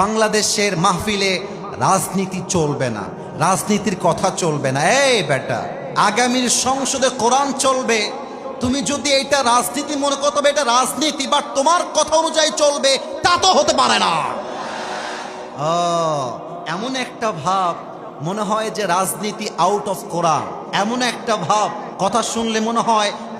বাংলাদেশের মাহফিলে রাজনীতি চলবে না, রাজনীতির কথা চলবে না। এই বেটা, আগামীর সংসদে কোরআন চলবে। তুমি যদি এটা রাজনীতি মনে করো, তবে এটা রাজনীতি বাট তোমার কথা অনুযায়ী চলবে, তা তো হতে পারে না। এমন একটা ভাব, মনে হয় যে রাজনীতি আউট অফ কোরআন এমন একটা ভাব, কথা শুনলে মনে হয়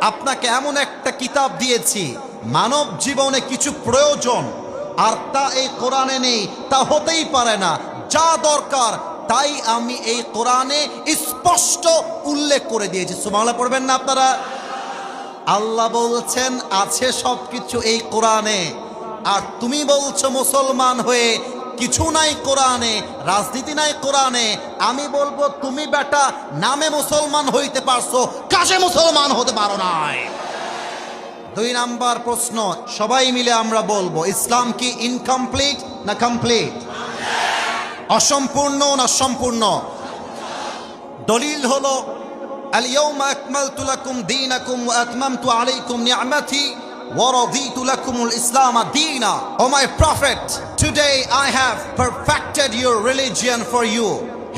আপনাকে এমন একটা কিতাব দিয়েছি, মানব জীবনে কিছু প্রয়োজন, আর তা এই কোরআনে নেই, তা হতেই পারে না। যা দরকার, তাই আমি এই কোরআনে স্পষ্ট উল্লেখ করে দিয়েছি। সুমালা পড়বেন না আপনারা? আল্লাহ বলছেন, আছে সব কিছু এই কোরআনে। আর তুমি বলছো মুসলমান হয়ে কিছু নাই কোরআনে, রাজনীতি নাই কোরআনে, আমি বলব তুমি বেটা নামে মুসলমান হইতে পারছ, কাজে মুসলমান হতে পারো নাই। দুই নাম্বার প্রশ্ন, সবাই মিলে আমরা বলব, ইসলাম কি ইনকমপ্লিট না কমপ্লিট অসম্পূর্ণ না সম্পূর্ণ দলিল হলো আল ইয়াউমা আকমালতু লাকুম দীনাকুম ওয়া আতমামতু আলাইকুম নিয়ামাথি O oh, my Prophet, today I have perfected your religion for you.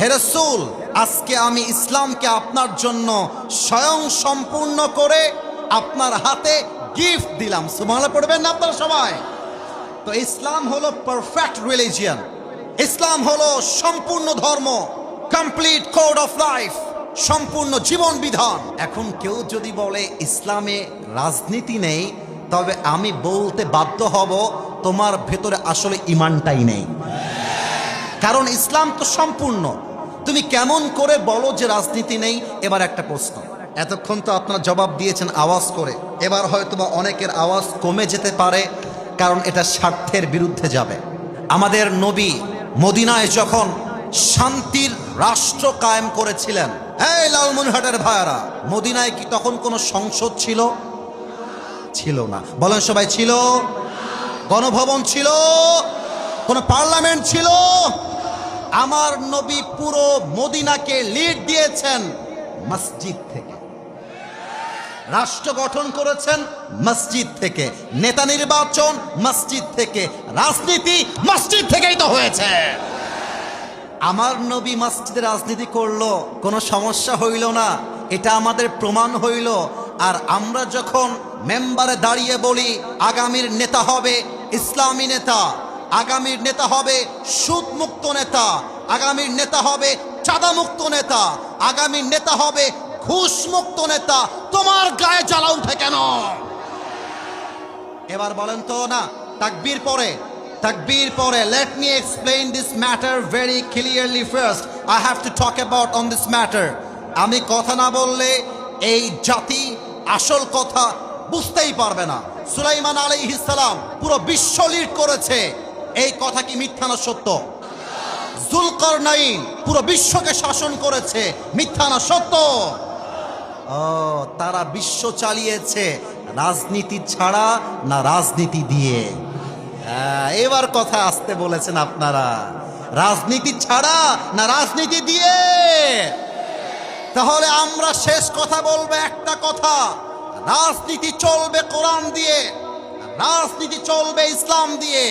হে রসুল আজকে আমি ইসলামকে আপনার জন্য স্বয়ং সম্পূর্ণ করে আপনার হাতে গিফট দিলাম। সুমালা পড়বেন না আপনার সবাই? তো ইসলাম হলো পারফেক্ট রিলিজিয়ান ইসলাম হলো সম্পূর্ণ ধর্ম কমপ্লিট কোড অফ লাইফ সম্পূর্ণ জীবন বিধান। এখন কেউ যদি বলে ইসলামে রাজনীতি নেই তবে আমি বলতে বাধ্য হব, তোমার ভেতরে আসলে ইমানটাই নেই। কারণ ইসলাম তো সম্পূর্ণ। তুমি কেমন করে বলো যে রাজনীতি নেই, এবার একটা প্রশ্ন। এতক্ষণ তো আপনারা জবাব দিয়েছেন আওয়াজ করে। এবার হয়তো বা অনেকের আওয়াজ কমে যেতে পারে, কারণ এটা স্বার্থের বিরুদ্ধে যাবে। আমাদের নবী মদিনায় যখন শান্তির রাষ্ট্র কায়েম করেছিলেন, এই লালমনিরহাটের ভাইয়ারা, মদিনায় কি তখন কোনো সংসদ ছিল? ছিল না। বলেন সবাই ছিল? গণভবন ছিল? কোনো পার্লামেন্ট ছিল? আমার নবী পুরো মদিনাকে লিড দিয়েছেন মসজিদ থেকে। রাষ্ট্র গঠন করেছেন মসজিদ থেকে। নেতা নির্বাচন মসজিদ থেকে। রাজনীতি মসজিদ থেকেই তো হয়েছে। আমার নবী মসজিদে রাজনীতি করল, কোনো সমস্যা হইল না। এটা আমাদের প্রমাণ হইল। আর আমরা যখন মেম্বারে দাঁড়িয়ে বলি, আগামীর নেতা হবে ইসলামী নেতা, আগামীর নেতা হবে সুদমুক্ত নেতা, আগামীর নেতা হবে চাঁদামুক্ত নেতা, আগামীর নেতা হবে ঘুষমুক্ত নেতা। তোমার গায়ে জ্বালা উঠে কেন? এবার বলেন তো না, তাকবীর পরে তাকবীর পরে let me explain this matter very clearly first I have to talk about on this matter আমি কথা না বললে এই জাতি আসল কথা বুঝতেই পারবে না। সুলাইমান আলাইহিস সালাম পুরো বিশ্ব লিড করেছে। এই কথা কি মিথ্যা না সত্য? জুলকারনাইন পুরো বিশ্বকে শাসন করেছে। মিথ্যা না সত্য? ও তারা বিশ্ব চালিয়েছে। রাজনীতি ছাড়া না রাজনীতি দিয়ে। হ্যাঁ, এবার কথা আসতে বলেছেন আপনারা। রাজনীতি ছাড়া না রাজনীতি দিয়ে। তাহলে আমরা শেষ কথা বলব একটা কথা। রাজনীতি চলবে কোরআন দিয়ে, রাজনীতি চলবে ইসলাম দিয়ে।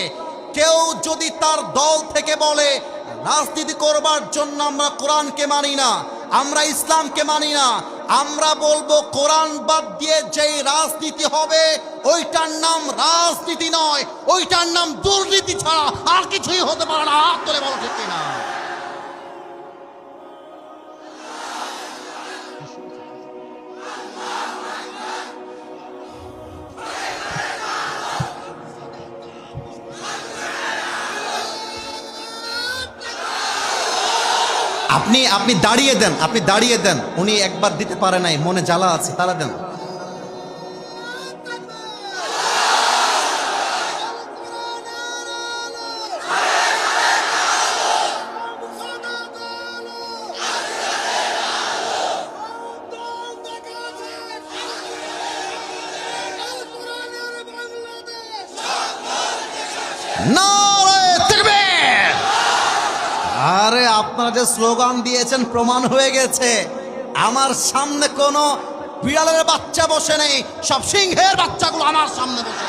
কেউ যদি তার দল থেকে বলে, রাজনীতি করবার জন্য আমরা কোরআনকে মানি না, আমরা ইসলামকে মানি না, আমরা বলব কোরআন বাদ দিয়ে যেই রাজনীতি হবে, ওইটার নাম রাজনীতি নয়, ওইটার নাম দুর্নীতি ছাড়া আর কিছুই হতে পারে না। হাত তুলে বলো ঠিক না আপনি আপনি দাঁড়িয়ে দেন, আপনি দাঁড়িয়ে দেন। উনি একবার দিতে পারে নাই, মনে জ্বালা আছে, তারা দেন। না! আরে আপনারা যে স্লোগান দিয়েছেন, প্রমাণ হয়ে গেছে আমার সামনে কোনো বিড়ালের বাচ্চা বসে নেই, সব সিংহের বাচ্চাগুলো আমার সামনে বসে।